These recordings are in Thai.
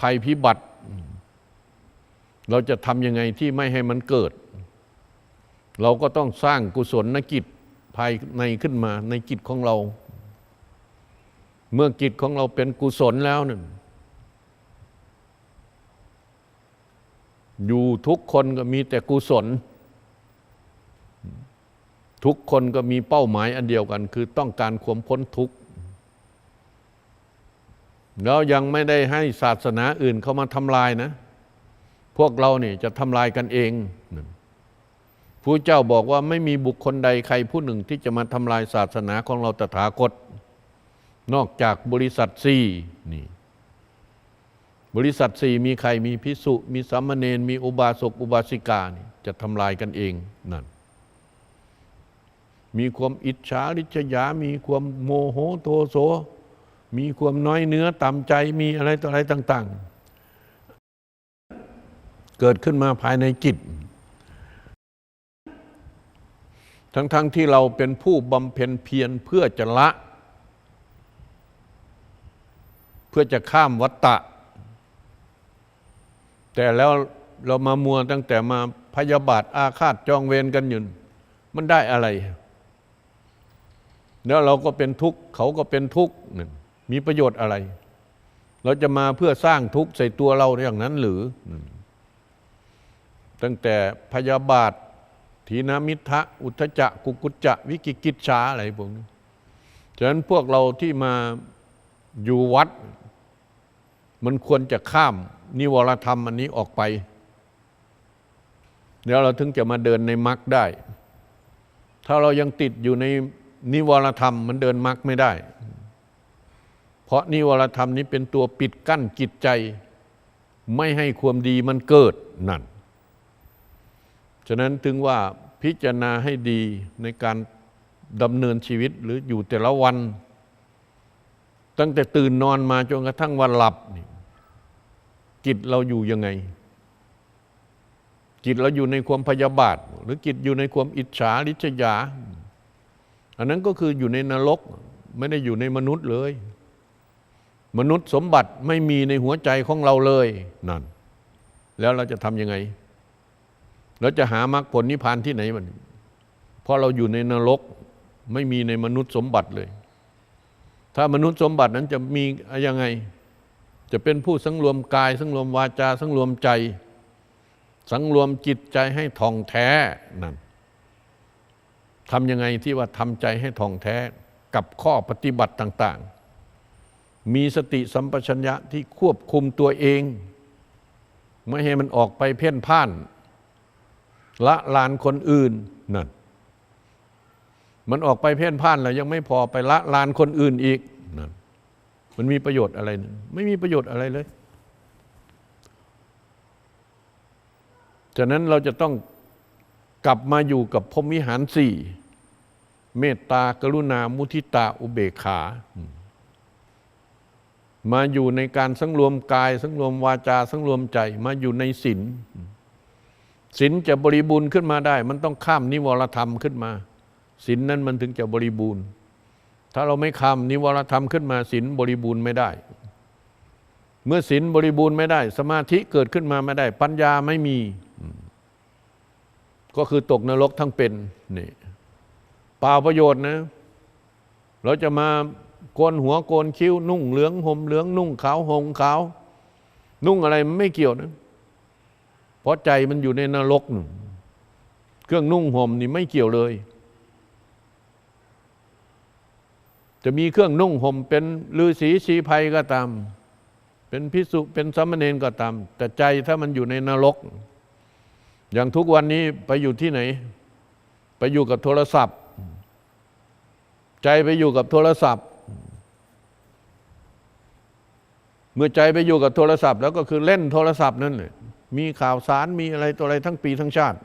ภัยพิบัติ เราจะทำยังไงที่ไม่ให้มันเกิด เราก็ต้องสร้างกุศลนกิจภายในขึ้นมาในจิตของเรา เมื่อจิตของเราเป็นกุศลแล้วนั่นอยู่ทุกคนก็มีแต่กุศล ทุกคนก็มีเป้าหมายอันเดียวกัน คือต้องการความพ้นทุกข์ แล้วยังไม่ได้ให้ศาสนาอื่นเข้ามาทำลายนะ พวกเราเนี่ยจะทำลายกันเองพระเจ้าบอกว่าไม่มีบุคคลใดใครผู้หนึ่งที่จะมาทำลายศาสนาของเราตถาคต นอกจากบริษัทสี่นี่บริษัทสี่มีใครมีพิสุมีสามเณรมีอุบาสกอุบาสิกานี่จะทำลายกันเองนั่น มีความอิจฉาริษยา มีความโมโหโทโส มีความน้อยเนื้อต่ำใจมีอะไรต่ออะไรต่าง ๆ เกิดขึ้นมาภายในจิต ทั้งๆทที่เราเป็นผู้บำเพ็ญเพียรเพื่อจะละ เพื่อจะข้ามวัตตะ แต่แล้วเรามามัวตั้งแต่มาพยาบาทอาฆาตจองเวรกันอยู่มันได้อะไร แล้วเราก็เป็นทุกข์เขาก็เป็นทุกข์ มีประโยชน์อะไร เราจะมาเพื่อสร้างทุกข์ใส่ตัวเราอย่างนั้นหรือ ตั้งแต่พยาบาททีนามิทะ อุทจักกุกุจจะ วิกิกิจชาอะไรพวกนี้ฉะนั้นพวกเราที่มาอยู่วัด มันควรจะข้ามนิวรธรรมอันนี้ออกไป เดี๋ยวเราถึงจะมาเดินในมรรคได้ ถ้าเรายังติดอยู่ในนิวรธรรมมันเดินมรรคไม่ได้ เพราะนิวรธรรมนี้เป็นตัวปิดกั้นจิตใจ ไม่ให้ความดีมันเกิดนั่น ฉะนั้นถึงว่าพิจารณาให้ดีในการดำเนินชีวิตหรืออยู่แต่ละวัน ตั้งแต่ตื่นนอนมาจนกระทั่งวันหลับ จิตเราอยู่ยังไง จิตเราอยู่ในความพยาบาท หรือจิตอยู่ในความอิจฉาริษยา อันนั้นก็คืออยู่ในนรกไม่ได้อยู่ในมนุษย์เลย มนุษย์สมบัติไม่มีในหัวใจของเราเลยนั่น แล้วเราจะทำยังไง เราจะหามรรคผลนิพพานที่ไหนมัน เพราะเราอยู่ในนรกไม่มีในมนุษย์สมบัติเลย ถ้ามนุษย์สมบัตินั้นจะมียังไง จะเป็นผู้สังรวมกาย สังรวมวาจา สังรวมใจ สังรวมจิตใจให้ท่องแท้นั่นทำยังไงที่ว่าทำใจให้ท่องแท้กับข้อปฏิบัติต่าง ๆ มีสติสัมปชัญญะที่ควบคุมตัวเอง ไม่ให้มันออกไปเพ่นพ่าน ละลานคนอื่นนั่นมันออกไปเพ่นพ่านแล้วยังไม่พอไปละลานคนอื่นอีกนั่นมันมีประโยชน์อะไรไม่มีประโยชน์อะไรเลยฉะนั้นเราจะต้องกลับมาอยู่กับพรมวิหารสี่เมตตากรุณามุทิตาอุเบกขา มาอยู่ในการสังรวมกาย สังรวมวาจา สังรวมใจ มาอยู่ในศีลศีลจะบริบูรณ์ขึ้นมาได้ มันต้องข้ามนิวรธรรมขึ้นมาศีลนนั้นมันถึงจะบริบูรณ์ ถ้าเราไม่คำนิวรธรรมขึ้นมาศีลบริบูรณ์ไม่ได้ เมื่อศีลบริบูรณ์ไม่ได้ สมาธิเกิดขึ้นมาไม่ได้ ปัญญาไม่มี ก็คือตกนรกทั้งเป็นนี่เปล่าประโยชน์นะ เราจะมา โกนหัวโกนคิ้ว นุ่งเหลืองห่มเหลือง นุ่งขาวห่มขาว นุ่งอะไรไม่เกี่ยวนะเพราะใจมันอยู่ในนรก เครื่องนุ่งห่มนี่ไม่เกี่ยวเลย จะมีเครื่องนุ่งห่มเป็นฤาษีชีภัยก็ตาม เป็นพิสุเป็นสัมเณรก็ตาม แต่ใจถ้ามันอยู่ในนรก อย่างทุกวันนี้ไปอยู่ที่ไหน ไปอยู่กับโทรศัพท์ ใจไปอยู่กับโทรศัพท์ เมื่อใจไปอยู่กับโทรศัพท์ แล้วก็คือเล่นโทรศัพท์นั่นเลยมีข่าวสารมีอะไรตัวอะไรทั้งปีทั้งชาติ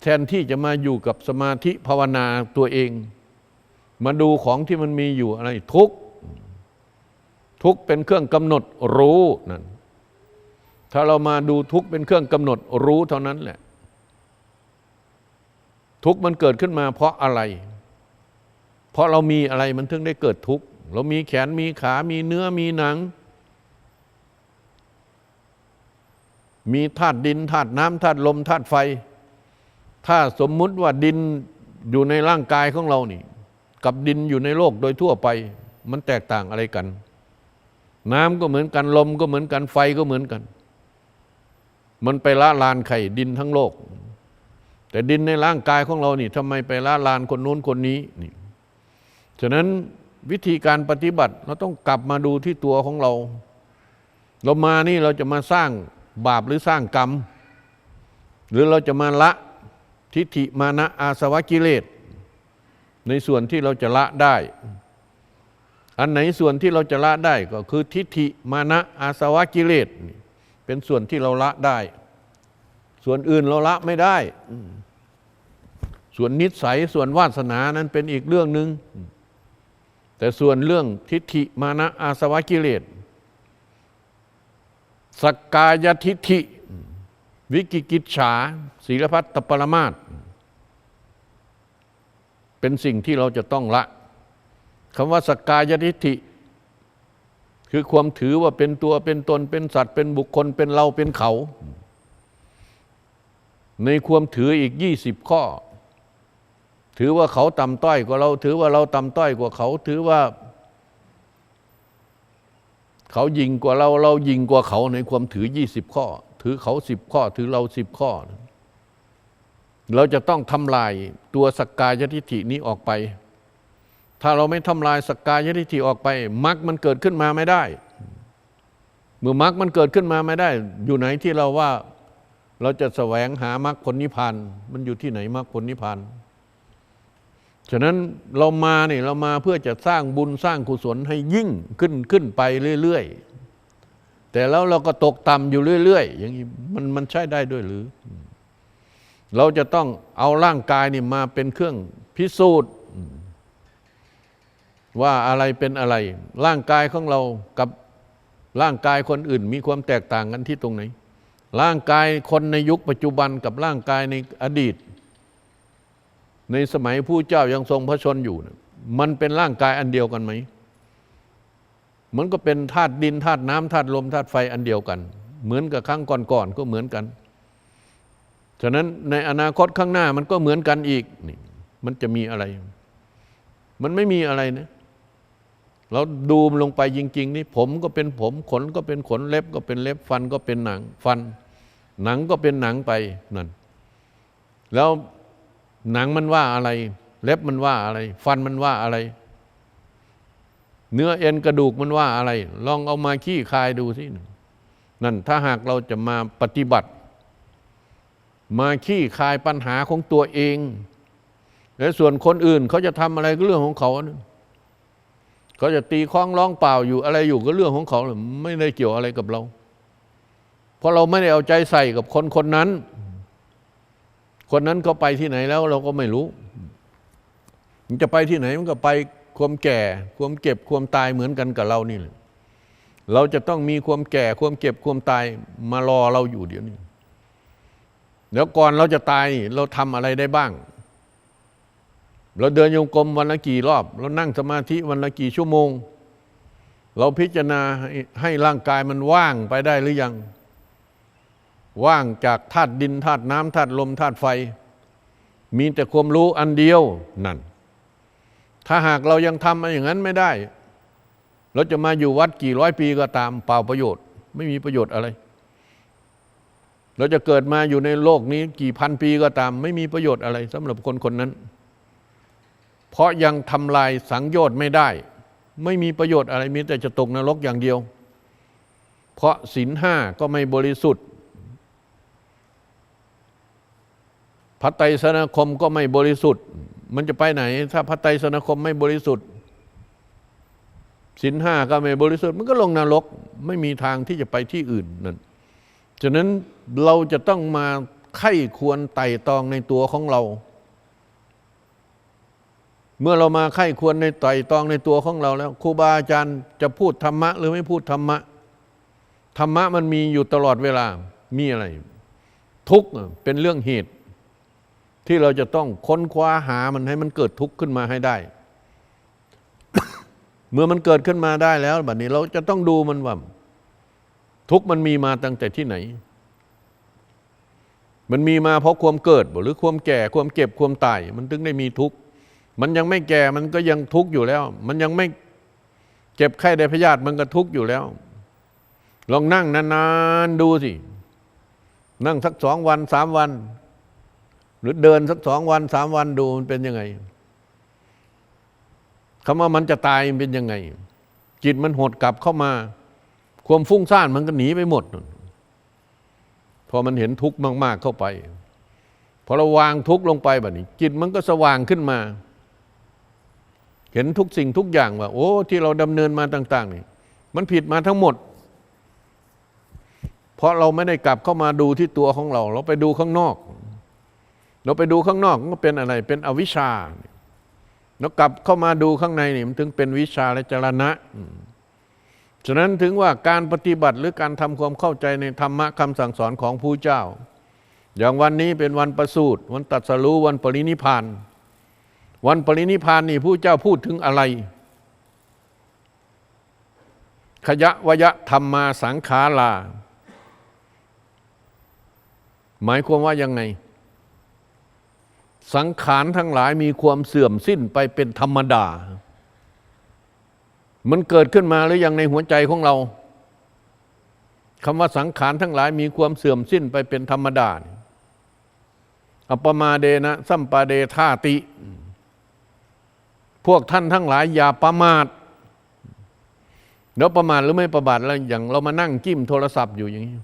แทนที่จะมาอยู่กับสมาธิภาวนาตัวเอง มาดูของที่มันมีอยู่อะไร ทุกทุกเป็นเครื่องกำหนดรู้นั่นถ้าเรามาดูทุกเป็นเครื่องกำหนดรู้เท่านั้นแหละ ทุกมันเกิดขึ้นมาเพราะอะไร เพราะเรามีอะไรมันถึงได้เกิดทุกข์ เรามีแขนมีขา มีเนื้อมีหนัง มีธาตุดินธาตุน้ำธาตุลมธาตุไฟ ถ้าสมมุติว่าดินอยู่ในร่างกายของเรานี่ กับดินอยู่ในโลกโดยทั่วไป มันแตกต่างอะไรกัน น้ำก็เหมือนกันลมก็เหมือนกันไฟก็เหมือนกัน มันไปละลานไข่ดินทั้งโลก แต่ดินในร่างกายของเรานี่ทำไมไปละลานคนนู้นคนนี้นี่ฉะนั้น วิธีการปฏิบัติเราต้องกลับมาดูที่ตัวของเรา เรามานี่เราจะมาสร้างบาปหรือสร้างกรรม หรือเราจะมาละทิฏฐิมานะอาสวะกิเลส ในส่วนที่เราจะละได้ อันไหนส่วนที่เราจะละได้ก็คือทิฏฐิมานะอาสวะกิเลส เป็นส่วนที่เราละได้ ส่วนอื่นเราละไม่ได้ ส่วนนิสัยส่วนวาสนานั้นเป็นอีกเรื่องหนึ่ง แต่ส่วนเรื่องทิฏฐิมานะอาสวะกิเลสสกกายทิฏฐิ วิกิกิจฉาศีลพัตตปรมาตเป็นสิ่งที่เราจะต้องละคำว่าสกกายทิฏฐิ คือความถือว่าเป็นตัวเป็นตนเป็นสัตว์เป็นบุคคลเป็นเราเป็นเขา ในความถืออีกยี่สิบข้อ ถือว่าเขาต่ำต้อยกว่าเรา ถือว่าเราต่ำต้อยกว่าเขา ถือว่า เขายิงกว่าเรา เรายิงกว่าเขาในความถือยี่สิบข้อ ถือเขาสิบข้อ ถือเราสิบข้อ เราจะต้องทำลายตัวสกกายทิฏฐินี้ออกไป ถ้าเราไม่ทำลายสกกายทิฏฐิออกไปมรรคมันเกิดขึ้นมาไม่ได้ เมื่อมรรคมันเกิดขึ้นมาไม่ได้ อยู่ไหนที่เราว่า เราจะแสวงหามรรคผลนิพพานมันอยู่ที่ไหนมรรคผลนิพพาน ฉะนั้นเรามาเนี่ยเรามาเพื่อจะสร้างบุญสร้างกุศลให้ยิ่งขึ้นขึ้นไปเรื่อยๆ แต่แล้วเราก็ตกต่ำอยู่เรื่อยๆ อย่างนี้มันมันใช้ได้ด้วยหรือ เราจะต้องเอาร่างกายนี่มาเป็นเครื่องพิสูจน์ ว่าอะไรเป็นอะไร ร่างกายของเรากับร่างกายคนอื่น มีความแตกต่างกันที่ตรงไหน ร่างกายคนในยุคปัจจุบันกับร่างกายในอดีต ในสมัยผู้เจ้ายังทรงพระชนอยู่นะมันเป็นร่างกายอันเดียวกันไหม มันก็เป็นธาตุดินธาตุน้ำธาตุลมธาตุไฟอันเดียวกัน เหมือนกับครั้งก่อนๆก็เหมือนกัน ฉะนั้นในอนาคตข้างหน้ามันก็เหมือนกันอีกนี่มันจะมีอะไร มันไม่มีอะไรนะเราดูมลงไปจริง ๆ นี่ผมก็เป็นผมขนก็เป็นขนเล็บก็เป็นเล็บฟันก็เป็นหนังฟัน หนังก็เป็นหนังไปนั่นแล้ว หนังมันว่าอะไร เล็บมันว่าอะไร ฟันมันว่าอะไร เนื้อเอ็นกระดูกมันว่าอะไร ลองเอามาขี้คายดูสินั่นถ้าหากเราจะมาปฏิบัติ มาขี้คายปัญหาของตัวเอง และส่วนคนอื่นเขาจะทำอะไรก็เรื่องของเขาเขาจะตีคล้องร้องเปล่าอยู่อะไรอยู่ก็เรื่องของเขาไม่ได้เกี่ยวอะไรกับเรา เพราะเราไม่ได้เอาใจใส่กับคนคนนั้น คนนั้นเขาไปที่ไหนแล้วเราก็ไม่รู้ มันจะไปที่ไหนมันก็ไปความแก่ ความเก็บความตายเหมือนกันกับเรานี่แหละเราจะต้องมีความแก่ความเก็บความตายมารอเราอยู่เดี๋ยวนี้แล้วก่อนเราจะตายเราทำอะไรได้บ้าง เราเดินโยงกลมวันละกี่รอบ เรานั่งสมาธิวันละกี่ชั่วโมง เราพิจารณาให้ร่างกายมันว่างไปได้หรือยัง ว่างจากธาตุดินธาตุน้ำธาตุลมธาตุไฟ มีแต่ความรู้อันเดียวนั่น ถ้าหากเรายังทำอย่างนั้นไม่ได้ เราจะมาอยู่วัดกี่ร้อยปีก็ตามเปล่าประโยชน์ ไม่มีประโยชน์อะไร เราจะเกิดมาอยู่ในโลกนี้กี่พันปีก็ตาม ไม่มีประโยชน์อะไรสำหรับคนคนนั้น เพราะยังทำลายสังโยชน์ไม่ได้ ไม่มีประโยชน์อะไรมีแต่จะตกนรกอย่างเดียว เพราะศีลห้าก็ไม่บริสุทธิ์ ระไตรสนาคมก็ไม่บริสุทธิ์ มันจะไปไหน ถ้าพระไตรสนาคมไม่บริสุทธิ์ศีลห้าก็ไม่บริสุทธิ์ มันก็ลงนรกไม่มีทางที่จะไปที่อื่นนั่นฉะนั้นเราจะต้องมาไข้ควรไต่ตองในตัวของเรา เมื่อเรามาไข้ควรในไต่ตองในตัวของเราแล้วครูบาอาจารย์จะพูดธรรมะ หรือไม่พูดธรรมะ ธรรมะมันมีอยู่ตลอดเวลามีอะไร ทุกเป็นเรื่องเหตุ ที่เราจะต้องค้นคว้าหามันให้มันเกิดทุกข์ขึ้นมาให้ได้ เมื่อมันเกิดขึ้นมาได้แล้วแบัดนี้เราจะต้องดูมันว่า ทุกข์มันมีมาตั้งแต่ที่ไหน มันมีมาเพราะความเกิดหรือความแก่ความเก็บความตาย มันถึงได้มีทุกข์มันยังไม่แก่มันก็ยังทุกข์อยู่แล้ว มันยังไม่เจ็บไข้ได้พยาธิมันก็ทุกข์อยู่แล้ว ลองนั่งนานๆดูสิ นั่งสักสองวันสามวัน รือเดินสักสองวันสามวันดูมันเป็นยังไงคำว่ามันจะตายมันเป็นยังไง จิตมันหดกลับเข้ามา ความฟุ้งซ่านมันก็หนีไปหมดพอมันเห็นทุกข์มาก ๆเข้าไปพอเราวางทุกข์ลงไปแบบนี้ จิตมันก็สว่างขึ้นมา เห็นทุกสิ่งทุกอย่างว่า โอ้ที่เราดำเนินมาต่าง ๆ นี่ มันผิดมาทั้งหมด เพราะเราไม่ได้กลับเข้ามาดูที่ตัวของเรา เราไปดูข้างนอก เราไปดูข้างนอกก็เป็นอะไร เป็นอวิชชาแล้วกลับเข้ามาดูข้างในนี่มันถึงเป็นวิชาและจรณะฉะนั้นถึงว่าการปฏิบัติหรือการทำความเข้าใจในธรรมะคำสั่งสอนของผู้เจ้า อย่างวันนี้เป็นวันประสูติวันตรัสรู้วันปรินิพาน วันปรินิพพานนี่ผู้เจ้าพูดถึงอะไร ขยะวยะธรรมมาสังขาราหมายความว่ายังไง สังขารทั้งหลายมีความเสื่อมสิ้นไปเป็นธรรมดา มันเกิดขึ้นมาหรือยังในหัวใจของเราคำว่าสังขารทั้งหลายมีความเสื่อมสิ้นไปเป็นธรรมดาอัปมาเดนะสัมปาเดธาติ พวกท่านทั้งหลายอย่าประมาทแล้วประมาทหรือไม่ประมาทแล้วอย่างเรามานั่งจิ้มโทรศัพท์อยู่อย่างนี้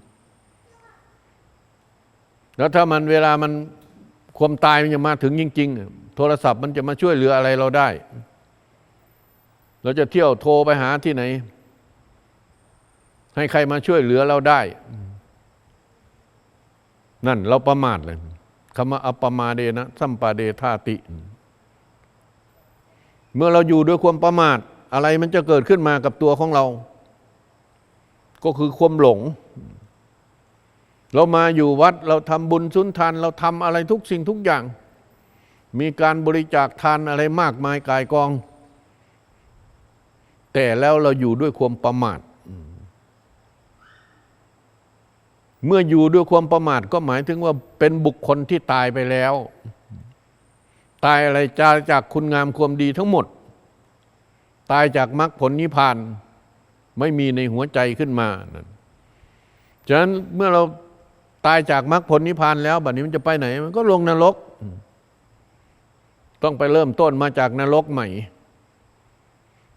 แล้วถ้ามันเวลามัน ความตายมันจะมาถึงจริง ๆ โทรศัพท์มันจะมาช่วยเหลืออะไรเราได้ เราจะเที่ยวโทรไปหาที่ไหน ให้ใครมาช่วยเหลือเราได้ นั่นเราประมาทเลยคำว่าอัปมาเดนะสัมปาเดธาติ เมื่อเราอยู่ด้วยความประมาท อะไรมันจะเกิดขึ้นมากับตัวของเรา ก็คือความหลง เรามาอยู่วัดเราทำบุญสุนทาน เราทำอะไรทุกสิ่งทุกอย่าง มีการบริจาคทานอะไรมากมายกายกอง แต่แล้วเราอยู่ด้วยความประมาท เมื่ออยู่ด้วยความประมาทก็หมายถึงว่าเป็นบุคคลที่ตายไปแล้ว ตายอะไรจาจากคุณงามความดีทั้งหมด ตายจากมรรคผลนิพพานไม่มีในหัวใจขึ้นมา ฉะนั้นเมื่อเรา ตายจากมรรคผลนิพพานแล้ว บัดนี้มันจะไปไหน มันก็ลงนรก ต้องไปเริ่มต้นมาจากนรกใหม่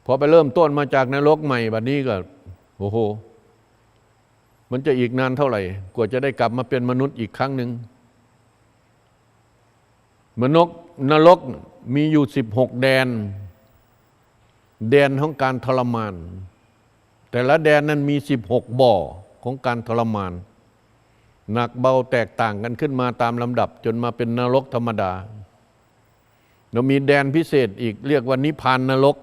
พอไปเริ่มต้นมาจากนรกใหม่ บัดนี้ก็โอ้โห มันจะอีกนานเท่าไหร่ กว่าจะได้กลับมาเป็นมนุษย์อีกครั้งหนึ่งมนุษย์นรกมีอยู่สิบหกแดน แดนของการทรมาน แต่ละแดนนั้นมีสิบหกบ่อของการทรมาน หนักเบาแตกต่างกันขึ้นมาตามลำดับ จนมาเป็นนรกธรรมดา เรามีแดนพิเศษอีกเรียกว่านิพานนรก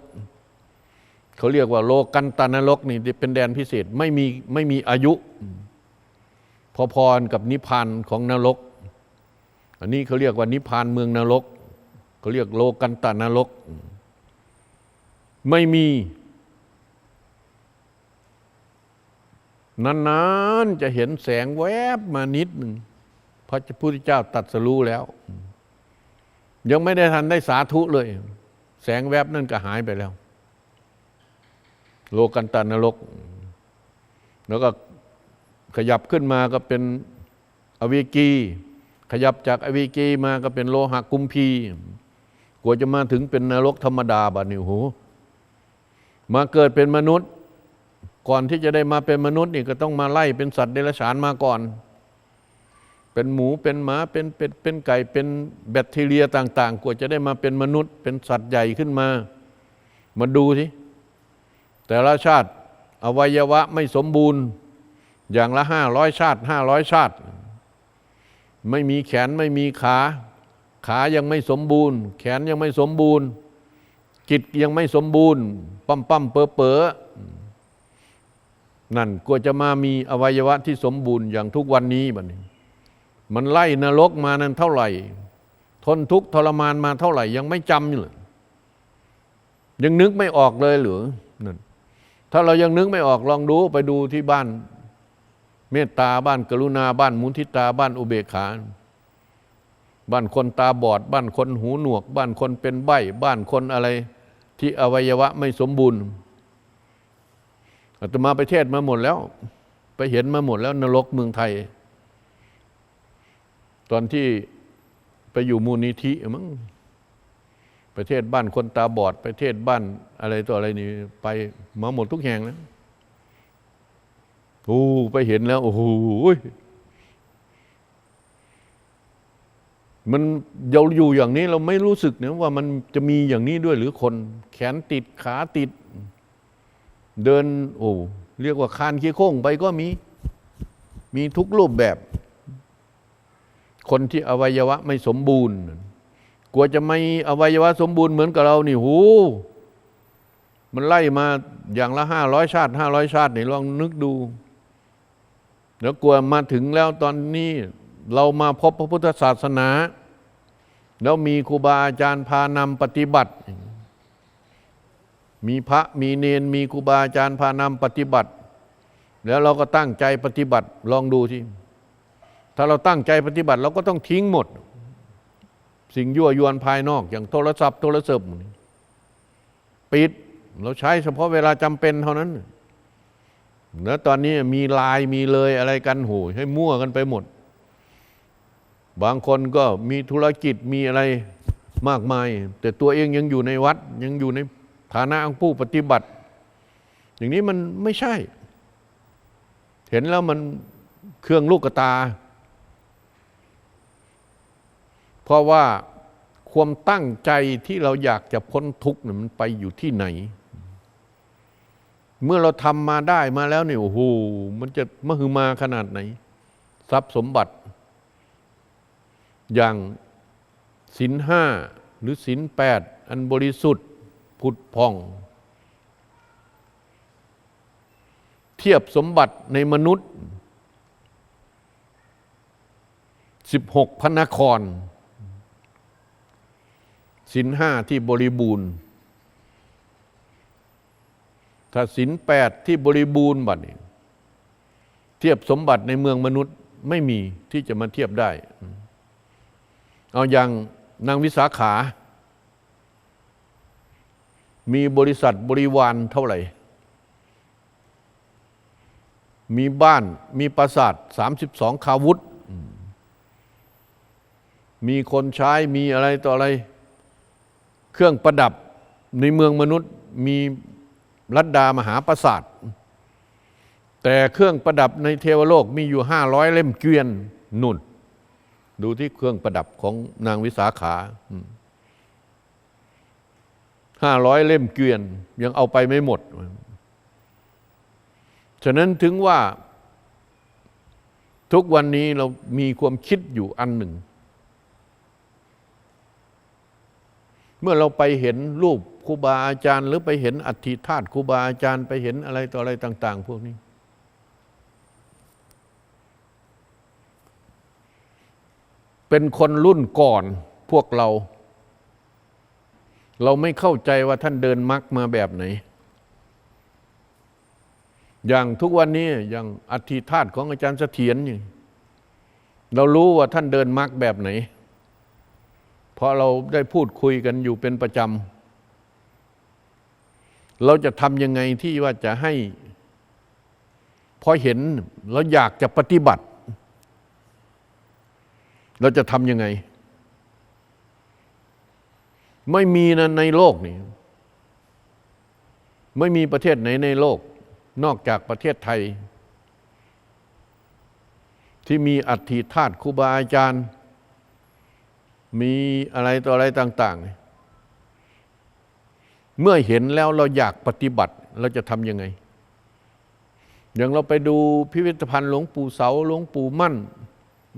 เขาเรียกว่าโลกันตานรกนี่เป็นแดนพิเศษไม่มีไม่มีอายุ พอๆกับนิพานของนรก อันนี้เขาเรียกว่านิพพานเมืองนรกเขาเรียกโลกันตานรก ไม่มี นานๆจะเห็นแสงแวบมานิดหนึ่งพระพุทธเจ้าตัดสรู้แล้ว ยังไม่ได้ทันได้สาธุเลย แสงแวบนั่นก็หายไปแล้ว โลกันตานรก แล้วก็ขยับขึ้นมาก็เป็นอวิกี ขยับจากอวิกีมาก็เป็นโลหะกุมพีกว่าจะมาถึงเป็นนรกธรรมดาบัดนี้โหมาเกิดเป็นมนุษย์ ก่อนที่จะได้มาเป็นมนุษย์นี่ก็ต้องมาไล่เป็นสัตว์เดรัจฉานมาก่อน เป็นหมูเป็นหมาเป็นเป็ดเป็นไก่เป็นแบคทีเรียต่าง ๆกว่าจะได้มาเป็นมนุษย์ เป็นสัตว์ใหญ่ขึ้นมา มาดูสิแต่ละชาติอวัยวะไม่สมบูรณ์อย่างละห้าร้อยชาติห้าร้อยชาติ ไม่มีแขนไม่มีขา ขายังไม่สมบูรณ์ แขนยังไม่สมบูรณ์ จิตยังไม่สมบูรณ์ ปั๊มปั๊มเป๋อเป๋อ นั่นกว่าจะมามีอวัยวะที่สมบูรณ์อย่างทุกวันนี้บัดนี้ มันไล่นรกมานั้นเท่าไหร่ ทนทุกข์ทรมานมาเท่าไหร่ ยังไม่จำอยู่เลยยังนึกไม่ออกเลยหรือนั่นถ้าเรายังนึกไม่ออกลองดูไปดูที่บ้าน เมตตาบ้านกรุณาบ้านมุทิตาบ้านอุเบกขาบ้านคนตาบอด บ้านคนหูหนวก บ้านคนเป็นใบ้ บ้านคนอะไร ที่อวัยวะไม่สมบูรณ์ อาตมาไปเทศมาหมดแล้ว ไปเห็นมาหมดแล้ว นรกเมืองไทย ตอนที่ไปอยู่มูลนิธิมั้งประเทศบ้านคนตาบอด ประเทศบ้านอะไรตัวอะไรนี่ ไปมาหมดทุกแห่งแล้วโอ้ไปเห็นแล้ว โอ้โหมันเราอยู่อย่างนี้เราไม่รู้สึกเนี่ยว่ามันจะมีอย่างนี้ด้วยหรือคน แขนติดขาติด เดินโอ้เรียกว่าคานขี้โค้งไปก็มี มีทุกรูปแบบ คนที่อวัยวะไม่สมบูรณ์ กลัวจะไม่อวัยวะสมบูรณ์เหมือนกับเรานี่หูมันไล่มาอย่างละห้าร้อยชาติห้าร้อยชาตินี่ลองนึกดู แล้วกลัวมาถึงแล้วตอนนี้เรามาพบพระพุทธศาสนา แล้วมีครูบาอาจารย์พานำปฏิบัติ มีพระมีเนนมีครูบาอาจารย์พานำปฏิบัติ แล้วเราก็ตั้งใจปฏิบัติลองดูที่ถ้าเราตั้งใจปฏิบัติเราก็ต้องทิ้งหมด สิ่งยั่วยวนภายนอก อย่างโทรศัพท์โทรศัพท์ปิดเราใช้เฉพาะเวลาจำเป็นเท่านั้นแล้วตอนนี้มีไลายมีเลยอะไรกันโหให้มั่วกันไปหมด บางคนก็มีธุรกิจมีอะไรมากมาย แต่ตัวเองยังอยู่ในวัดยังอยู่ใน ฐานะของผู้ปฏิบัติ อย่างนี้มันไม่ใช่ เห็นแล้วมันเครื่องลูกตา เพราะว่าความตั้งใจที่เราอยากจะพ้นทุกข์เนี่ยมันไปอยู่ที่ไหน เมื่อเราทำมาได้มาแล้วเนี่ยโอ้โหมันจะมหึมาขนาดไหน ทรัพย์สมบัติ อย่างศินห้าหรือศินแปดอันบริสุทธิ์ ผุดพอง เทียบสมบัติในมนุษย์ 16พระนครสินห้าที่บริบูรณ์ ถ้าสินแปดที่บริบูรณ์บัดนี้ เทียบสมบัติในเมืองมนุษย์ไม่มีที่จะมาเทียบได้ เอาอย่างนางวิสาขา มีบริษัทบริวารเท่าไหร่ มีบ้านมีปราสาทสามสิบสองคาวุธ มีคนใช้มีอะไรต่ออะไร เครื่องประดับในเมืองมนุษย์มีรัดดามหาปราสาท แต่เครื่องประดับในเทวโลกมีอยู่ห้าร้อยเล่มเกวียนนุ่น ดูที่เครื่องประดับของนางวิสาขา ห้าร้อยเล่มเกวียนยังเอาไปไม่หมด ฉะนั้นถึงว่า ทุกวันนี้เรามีความคิดอยู่อันหนึ่ง เมื่อเราไปเห็นรูปครูบาอาจารย์ หรือไปเห็นอัฐิธาตุครูบาอาจารย์ไปเห็นอะไรต่ออะไรต่าง ๆ พวกนี้ เป็นคนรุ่นก่อนพวกเรา เราไม่เข้าใจว่าท่านเดินมรรคมาแบบไหน อย่างทุกวันนี้อย่างอัฐิธาตของอาจารย์เสถียรนี่เรารู้ว่าท่านเดินมรรคแบบไหน เพราะเราได้พูดคุยกันอยู่เป็นประจำ เราจะทำยังไงที่ว่าจะให้ พอเห็นเราอยากจะปฏิบัติ เราจะทำยังไง ไม่มีนะในโลกนี้ ไม่มีประเทศไหนในโลก นอกจากประเทศไทย ที่มีอัฐิธาตุครูบาอาจารย์ มีอะไรต่ออะไรต่าง ๆ เมื่อเห็นแล้วเราอยากปฏิบัติเราจะทำยังไง อย่างเราไปดูพิพิธภัณฑ์หลวงปู่เสาหลวงปู่มั่น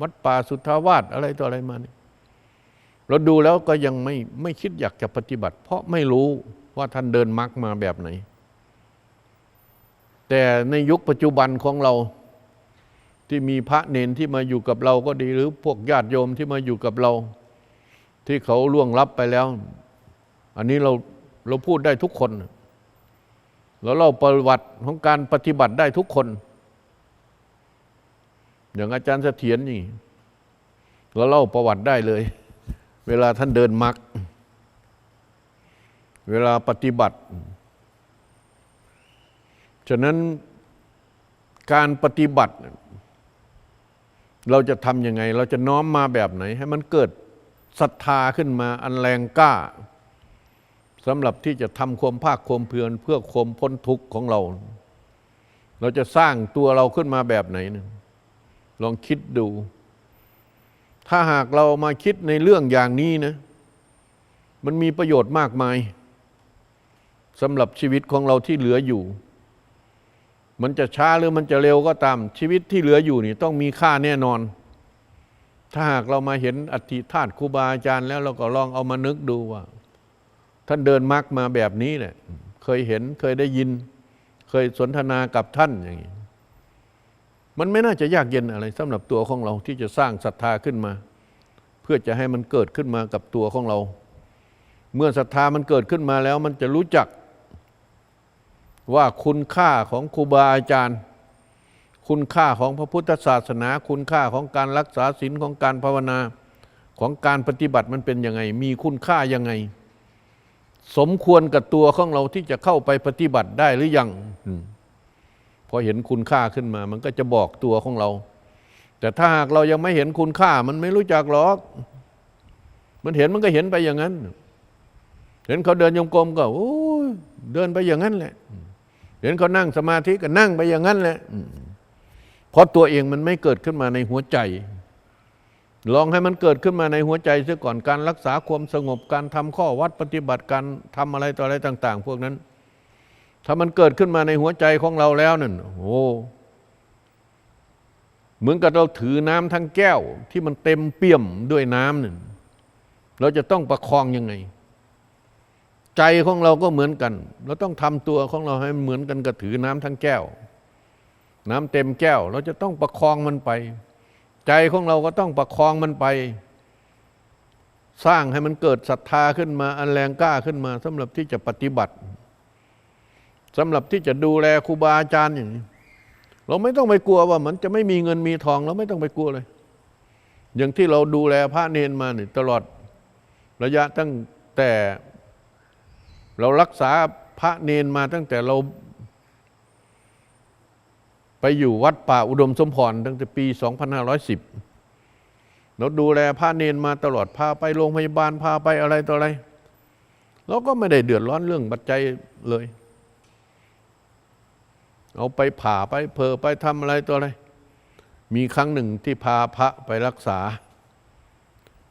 วัดป่าสุทธาวาสอะไรต่ออะไรมาเนี่ย เราดูแล้วก็ยังไม่ไม่คิดอยากจะปฏิบัติ เพราะไม่รู้ว่าท่านเดินมรรคมาแบบไหน แต่ในยุคปัจจุบันของเราที่มีพระเนนที่มาอยู่กับเราก็ดีหรือพวกญาติโยมที่มาอยู่กับเรา ที่เขาล่วงลับไปแล้ว อันนี้เราเราพูดได้ทุกคน แล้วเราประวัติของการปฏิบัติได้ทุกคน อย่างอาจารย์เสถียรนี่เราเล่าประวัติได้เลย เวลาท่านเดินมรรคเวลาปฏิบัติ ฉะนั้นการปฏิบัติ เราจะทำยังไง เราจะน้อมมาแบบไหน ให้มันเกิดศรัทธาขึ้นมาอันแรงกล้าสำหรับที่จะทำความภาคความเพียรเพื่อความพ้นทุกข์ของเรา เราจะสร้างตัวเราขึ้นมาแบบไหนนะลองคิดดู ถ้าหากเรามาคิดในเรื่องอย่างนี้นะ มันมีประโยชน์มากมายสำหรับชีวิตของเราที่เหลืออยู่ มันจะช้าหรือมันจะเร็วก็ตาม ชีวิตที่เหลืออยู่นี่ต้องมีค่าแน่นอน ถ้าหากเรามาเห็นอธิธาตุครูบาอาจารย์แล้วเราก็ลองเอามานึกดูว่า ท่านเดินมรรคมาแบบนี้แหละ เคยเห็นเคยได้ยิน เคยสนทนากับท่านอย่างนี้ มันไม่น่าจะยากเย็นอะไรสำหรับตัวของเราที่จะสร้างศรัทธาขึ้นมา เพื่อจะให้มันเกิดขึ้นมากับตัวของเรา เมื่อศรัทธามันเกิดขึ้นมาแล้ว มันจะรู้จักว่าคุณค่าของครูบาอาจารย์ คุณค่าของพระพุทธศาสนา คุณค่าของการรักษาศีลของการภาวนาของการปฏิบัติมันเป็นยังไง มีคุณค่ายังไง สมควรกับตัวของเราที่จะเข้าไปปฏิบัติได้หรือยัง อเห็นคุณค่าขึ้นมา มันก็จะบอกตัวของเรา แต่ถ้าหากเรายังไม่เห็นคุณค่า มันไม่รู้จักหรอก มันเห็นมันก็เห็นไปอย่างนั้น เห็นเขาเดินยงกลมก็โอ้ยเดินไปอย่างนั้นแหละ เห็นเขานั่งสมาธิก็นั่งไปอย่างนั้นแหละเพราะตัวเองมันไม่เกิดขึ้นมาในหัวใจ ลองให้มันเกิดขึ้นมาในหัวใจเสียก่อนการรักษาความสงบการทำข้อวัดปฏิบัติการทำอะไรต่ออะไรต่าง ๆ พวกนั้น ถ้ามันเกิดขึ้นมาในหัวใจของเราแล้วนั่นโอ้เหมือนกับเราถือน้ำทั้งแก้วที่มันเต็มเปี่ยมด้วยน้ำนั่นเราจะต้องประคองยังไง ใจของเราก็เหมือนกัน เราต้องทำตัวของเราให้เหมือนกันกับถือน้ำทั้งแก้ว น้ำเต็มแก้ว เราจะต้องประคองมันไป ใจของเราก็ต้องประคองมันไป สร้างให้มันเกิดศรัทธาขึ้นมา อันแรงกล้าขึ้นมาสำหรับที่จะปฏิบัติ สำหรับที่จะดูแลครูบาอาจารย์อย่างนี้ เราไม่ต้องไปกลัวว่ามันจะไม่มีเงินมีทอง เราไม่ต้องไปกลัวเลย อย่างที่เราดูแลพระเนนมาเนี่ยตลอดระยะตั้งแต่เรารักษาพระเนนมาตั้งแต่เรา ไปอยู่วัดป่าอุดมสมพรตั้งแต่ปี 2510 เราดูแลพระเนนมาตลอดพาไปโรงพยาบาลพาไปอะไรต่ออะไร เราก็ไม่ได้เดือดร้อนเรื่องปัจจัยเลย เอาไปผ่าไปเพอไปทำอะไรตัวอะไร มีครั้งหนึ่งที่พาพระไปรักษา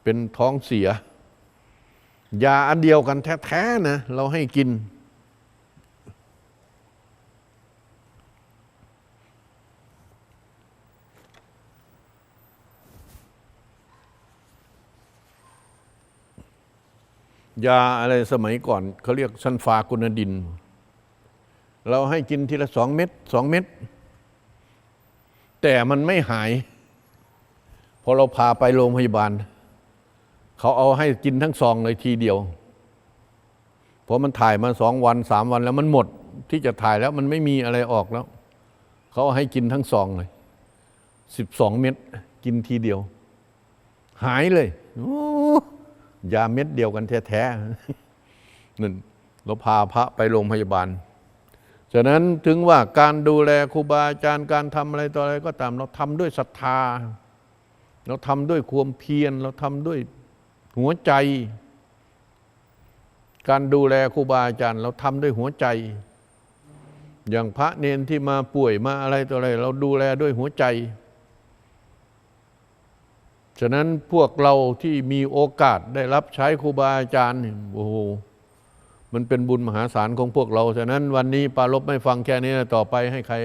เป็นท้องเสีย ยาอันเดียวกันแท้ๆนะ เราให้กิน ยาอะไรสมัยก่อนเขาเรียกซันฟากุนดิน เราให้กินทีละสองเม็ดสองเม็ดแต่มันไม่หาย พอเราพาไปโรงพยาบาล เขาเอาให้กินทั้งซองเลยทีเดียว เพอมันถ่ายมาสองวันสามวันแล้วมันหมดที่จะถ่ายแล้วมันไม่มีอะไรออกแล้ว เขาเอาให้กินทั้งซองเลยสิบสองเม็ดกินทีเดียว หายเลยยาเม็ดเดียวกันแท้ๆนั่นเราพาพระไปโรงพยาบาล ฉะนั้นถึงว่าการดูแลครูบาอาจารย์การทำอะไรต่ออะไรก็ตาม เราทำด้วยศรัทธา เราทำด้วยความเพียรเราทำด้วยหัวใจ การดูแลครูบาอาจารย์ เราทำด้วยหัวใจ อย่างพระเนนที่มาป่วยมาอะไรต่ออะไร เราดูแลด้วยหัวใจ ฉะนั้นพวกเราที่มีโอกาสได้รับใช้ครูบาอาจารย์โอ้โห มันเป็นบุญมหาศาลของพวกเรา ฉะนั้นวันนี้ปาลบไม่ฟังแค่นี้ต่อไปให้ใคร